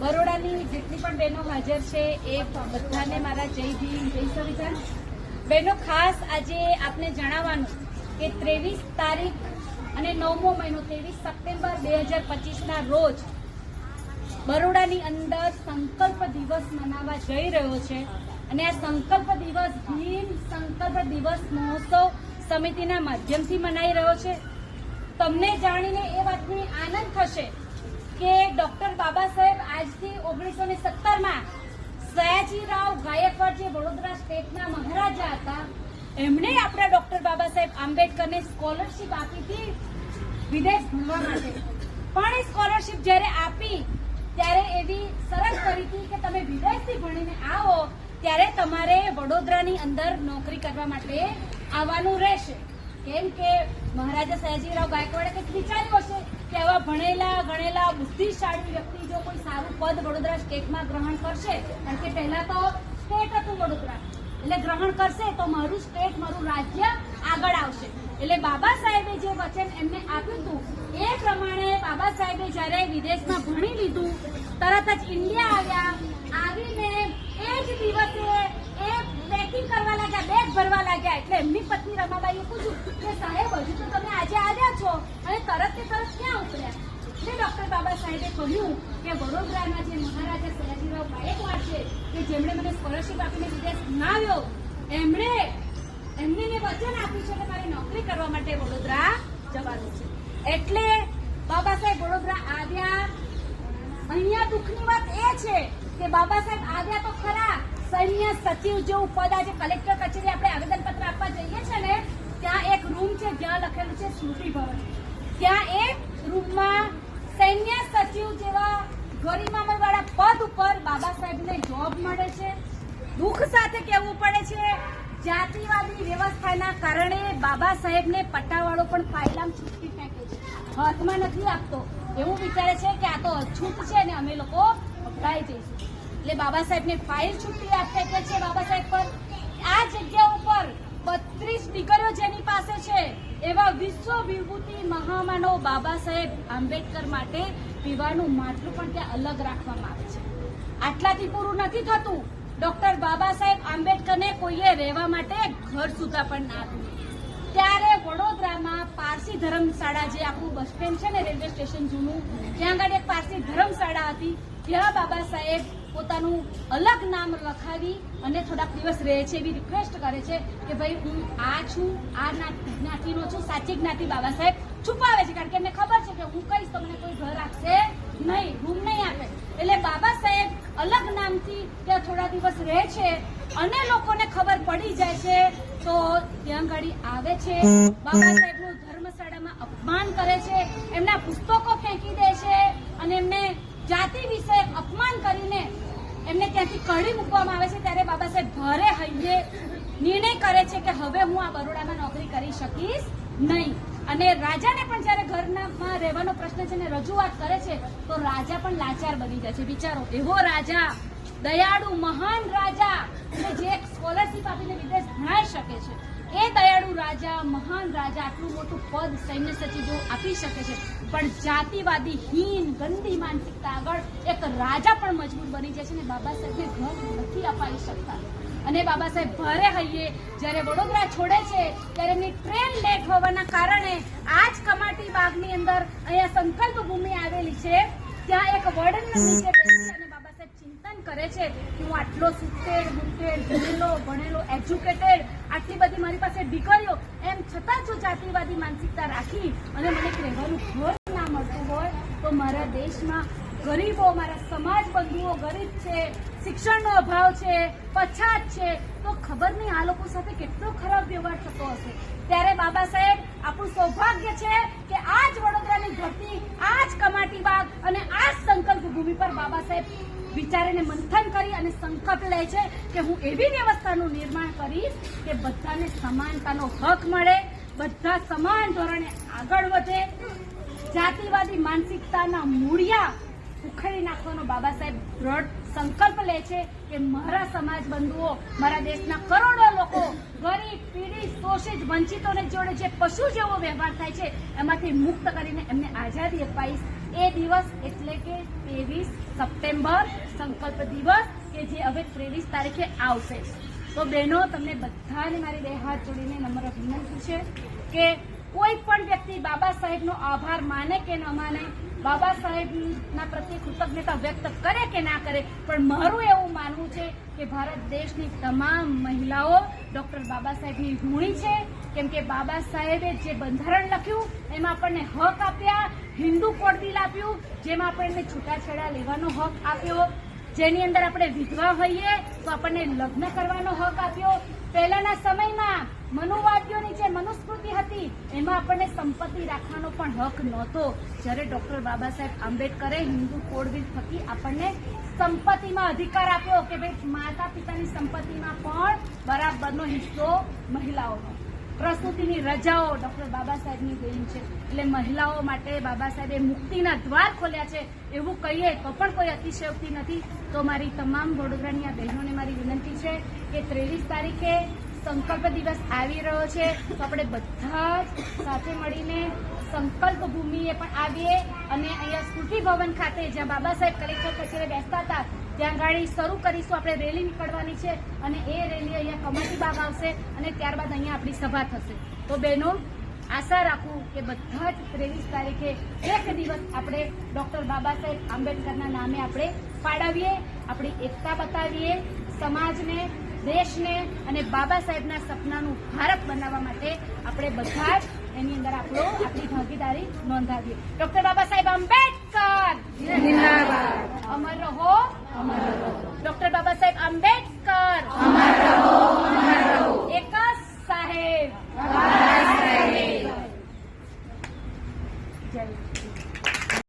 બરોડાની જેટલી પણ બહેનો હાજર છે એ બધાને મારા જય ભીમ, જય સંવિધાન. બહેનો, ખાસ આજે આપને જણાવવાનું કે ત્રેવીસ તારીખ અને નવમો મહિનો, ત્રેવીસ સપ્ટેમ્બર બે હજાર પચીસના રોજ બરોડાની અંદર સંકલ્પ દિવસ મનાવવા જઈ રહ્યો છે. અને આ સંકલ્પ દિવસ, ભીમ સંકલ્પ દિવસ મહોત્સવ સમિતિના માધ્યમથી મનાઈ રહ્યો છે. તમને જાણીને એ વાતની આનંદ થશે કે ડોક્ટર બાબા સાહેબ આજથી ઓગણીસો ને સત્તરમાં સયાજીરાવ ગાયકવાડ જે વડોદરા સ્ટેટના મહારાજા હતા, એમણે આપણા ડોક્ટર બાબા સાહેબ આંબેડકરને સ્કોલરશિપ આપી હતી વિદેશ ભણવા માટે. પણ એ સ્કોલરશિપ જ્યારે આપી, ત્યારે એવી શરત કરી હતી કે તમે વિદેશથી ભણીને આવો, ત્યારે તમારે વડોદરાની અંદર નોકરી કરવા માટે આવવાનું રહેશે. કેમ કે મહારાજા સયાજીરાવ ગાયકવાડે કંઈક વિચાર્યું હશે કે આવા ભણેલા, ગણેલા, બુદ્ધિશાળી વ્યક્તિ જો કોઈ સારું પદ વડોદરા સ્ટેટમાં ગ્રહણ કરશે, કારણ કે પહેલા તો સ્ટેટ હતું વડોદરા. એટલે ગ્રહણ કરશે તો મારું સ્ટેટ, મારું રાજ્ય આગળ આવશે. એટલે બાબા સાહેબે જે વચન એમને આપ્યું હતું, એ પ્રમાણે બાબા સાહેબે જ્યારે વિદેશમાં ભણી લીધું, તરત જ ઇન્ડિયા આવ્યા, આવીને એ જ દિવસે એ પેકિંગ કરવા લાગ્યા બેગ ભરવા લાગ્યા એટલે એમની પૂછ્યું કે સાહેબ, હજુ તો તમે આજે આવ્યા છો અને તરત કે તરત ક્યાં ઉતર્યા એટલે ડોક્ટર બાબા સાહેબે કહ્યું કે વડોદરાના જે મહારાજા સયાજીરાવ ગાયકવાડ છે, કે જેમણે મને સ્કોલરશિપ આપીને વિદેશ ગુમાવ્યો એમણે, એમને મેં વચન આપ્યું છે કે મારે નોકરી કરવા માટે વડોદરા જવાનું છે. એટલે બાબા સાહેબ વડોદરા આવ્યા. અહીંયા દુઃખની વાત એ છે કે બાબા સાહેબ આવ્યા તો ખરા. સૈન્ય સચિવ જેવું પદ આજે કલેક્ટર કચેરી આપણે આવેદનપત્ર આપવા જઈએ છીએ ને ત્યાં એક રૂમ છે જ્યાં લખેલું છે સ્મૃતિ ભવન. ત્યાં એક રૂમમાં સૈન્ય સચિવ જેવા ગરિમામય વાળા પદ ઉપર બાબા સાહેબને જોબ મળે છે. દુઃખ સાથે કહેવું પડે છે, જાતિવાદી વ્યવસ્થાના કારણે બાબા સાહેબને પટ્ટાવાળો પણ પાયલામ છૂટી ફેંકે છે. હાથમાં નથી આપતો. એવું વિચારે છે કે આ તો અછૂત છે ને અમે લોકો પકડાઈ જઈશું. એટલે બાબા સાહેબને ફાઇલ છૂટી આપે છે બાબા સાહેબ પર. આ જગ્યા ઉપર બત્રીસ દીકરીઓ જેની પાસે છે, એવા વિશ્વ વિભૂતિ મહામાનવ બાબા સાહેબ આંબેડકર માટે પીવાનું માટલું પણ ત્યાં અલગ રાખવામાં આવે છે. આટલાથી પૂરું નથી થતું. ડોક્ટર બાબા સાહેબ આંબેડકરને કોઈએ રહેવા માટે ઘર સુધા પણ ના આપ્યું ત્યારે વડોદરામાં પારસી ધર્મશાળા જે આપણું બસ સ્ટેન્ડ છે ને રેલવે સ્ટેશન જૂનું, ત્યાં આગળ એક પારસી ધર્મશાળા હતી. ત્યાં બાબા સાહેબ પોતાનું અલગ નામ લખાવી અને થોડાક દિવસ રહે છે, એવી રિક્વેસ્ટ કરે છે કે ભાઈ હું આ છું, આ જ્ઞાતિનો છું, સાચી જ્ઞાતિ બાબા સાહેબ છુપાવે છે. કારણ કે એમને ખબર છે કે હું કહીશ તો મને કોઈ ઘર આપશે નહીં રૂમ નહીં આપે. એટલે બાબા સાહેબ અલગ નામથી ત્યાં થોડા દિવસ રહે છે અને લોકોને ખબર પડી જાય છે. તો ત્યાં ગાડી આવે છે. બાબા સાહેબનું ધર્મશાળામાં અપમાન કરે છે. એમના પુસ્તકો ફેંકી દે છે અને એમને જાતિ વિશે અપમાન કાઢી મૂકવામાં આવે છે ત્યારે બાબા સાહેબ ભારે હૈયે નિર્ણય કરે છે કે હવે હું આ બરોડામાં નોકરી કરી શકીશ નહીં. અને રાજાને પણ જ્યારે ઘરમાં રહેવાનો પ્રશ્ન છે ને રજૂઆત કરે છે, તો રાજા પણ લાચાર બની જાય છે. વિચારો એવો રાજા, દયાળુ મહાન રાજા કે જે સ્કોલરશિપ આપીને વિદેશ ભણાઈ શકે છે. એ દયાળુ રાજા, મહાન રાજા આટલું મોટું પદ સૈન્ય સચિવો આપી શકે છે. પણ જાતિવાદી, હીન, ગંદી માનસિકતા આગળ એક રાજા પણ મજબૂર બની જાય છે ને બાબા સાહેબને ઘર નથી અપાઈ શકતા. અને બાબા સાહેબ ભારે હૈયે જ્યારે વડોદરા છોડે છે, ત્યારે એમની ટ્રેન લેટ હોવાના કારણે આ જ કમાટી બાગની અંદર અહીંયા સંકલ્પ ભૂમિ આવેલી છે. ત્યાં એક વડન નીચે બેસી અને બાબા સાહેબ ચિંતન કરે છે કે હું આટલો સુતેર બુટેડ ભણેલો ભણેલો, એજ્યુકેટેડ, આટલી બધી મારી પાસે ડિગ્રીઓ એમ છતાં જો જાતિવાદી માનસિકતા રાખી અને મને એક રહેવાનું ઘર મળતું હોય તો મારા દેશમાં ગરીબો, મારા સમાજ બંધુઓ ગરીબ છે, શિક્ષણનો અભાવ છે, પછાત છે, તો ખબર નહીં આ લોકો સાથે કેટલો ખરાબ વ્યવહાર થતો હશે. ત્યારે બાબા સાહેબ, આપણું સૌભાગ્ય છે કે આ જ વડોદરાની ધરતી આ જ કમાટી બાગ અને આ જ સંકલ્પ ભૂમિ પર બાબા સાહેબ વિચારીને મંથન કરી અને સંકલ્પ લે છે કે હું એવી વ્યવસ્થાનું નિર્માણ કરીશ કે બધાને સમાનતાનો હક મળે, બધા સમાન ધોરણે આગળ વધે. જાતિવાદી માનસિકતાના મૂળિયા ઉખેડી નાખવાનો બાબા સાહેબ દ્રઢ સંકલ્પ લે છે કે મારા સમાજ બંધુઓ, મારા દેશના કરોડો લોકો ગરીબ, પીડિત, શોષિત, વંચિતોને જોડે જે પશુ જેવો વ્યવહાર થાય છે, એમાંથી મુક્ત કરીને એમને આઝાદી અપાઈશ. એ દિવસ એટલે કે ત્રેવીસ સપ્ટેમ્બર, સંકલ્પ દિવસ, કે જે હવે ત્રેવીસ તારીખે આવશે. તો બહેનો, તમને બધાને મારી બે હાથ જોડીને નમ્ર અભિનંદન છે કે કોઈ પણ વ્યક્તિ બાબા સાહેબનો આભાર માને કે ન માને, બાબા સાહેબના પ્રત્યે કૃતજ્ઞતા વ્યક્ત કરે કે ના કરે, પણ મારું એવું માનવું છે કે ભારત દેશની તમામ મહિલાઓ ડોક્ટર બાબા સાહેબની ઋણી છે. કેમ કે બાબા સાહેબે જે બંધારણ લખ્યું, એમાં આપણને હક આપ્યા, હિન્દુ કોડ બિલ આપ્યું, જેમાં આપણને છૂટાછેડા લેવાનો હક આપ્યો. જેની અંદર આપણે વિધવા હોઈએ તો આપણને લગ્ન કરવાનો હક આપ્યો. પહેલાના સમયમાં મનુવાદીઓની જે મનુસ્મૃતિ હતી, એમાં આપણને સંપત્તિ રાખવાનો પણ હક નહોતો. જ્યારે ડોક્ટર બાબા સાહેબ આંબેડકરે હિન્દુ કોડ થકી આપણને સંપત્તિમાં અધિકાર આપ્યો કે ભાઈ માતા પિતાની સંપત્તિમાં પણ બરાબરનો હિસ્સો મહિલાઓનો. પ્રસૂતિની રજાઓ ડોક્ટર બાબા સાહેબની દેન છે. એટલે મહિલાઓ માટે બાબા સાહેબે મુક્તિના દ્વાર ખોલ્યા છે. એવું કહીએ તો પણ કોઈ અતિશયોક્તિ નથી. તો મારી તમામ વડોદરાની આ બહેનોને મારી વિનંતી છે કે ત્રેવીસ તારીખે સંકલ્પ દિવસ આવી રહ્યો છે. તો આપણે બધા સાથે મળીને સંકલ્પ ભૂમિએ પણ આવીએ અને અહીંયા સ્મૃતિ ભવન ખાતે જ્યાં બાબા સાહેબ કલેક્ટર કચેરી બેસતા હતા ત્યાં ગાડી શરૂ કરીશું. આપણે રેલી નીકળવાની છે અને એ રેલી અહીંયા કમાટી બાગ આવશે અને ત્યારબાદ અહીંયા આપણી સભા થશે. તો બહેનો આશા રાખું કે બધા જ ત્રેવીસ તારીખે એક દિવસ આપણે ડોક્ટર બાબા સાહેબ આંબેડકરના નામે આપણે પાડાવીએ આપણી એકતા બતાવીએ સમાજને દેશને અને બાબા સાહેબના સપનાનું ભારત બનાવવા માટે આપણે બધા જ એની અંદર આપણો આપણી ભાગીદારી નોંધાવીએ. ડોક્ટર બાબા સાહેબ આંબેડકર!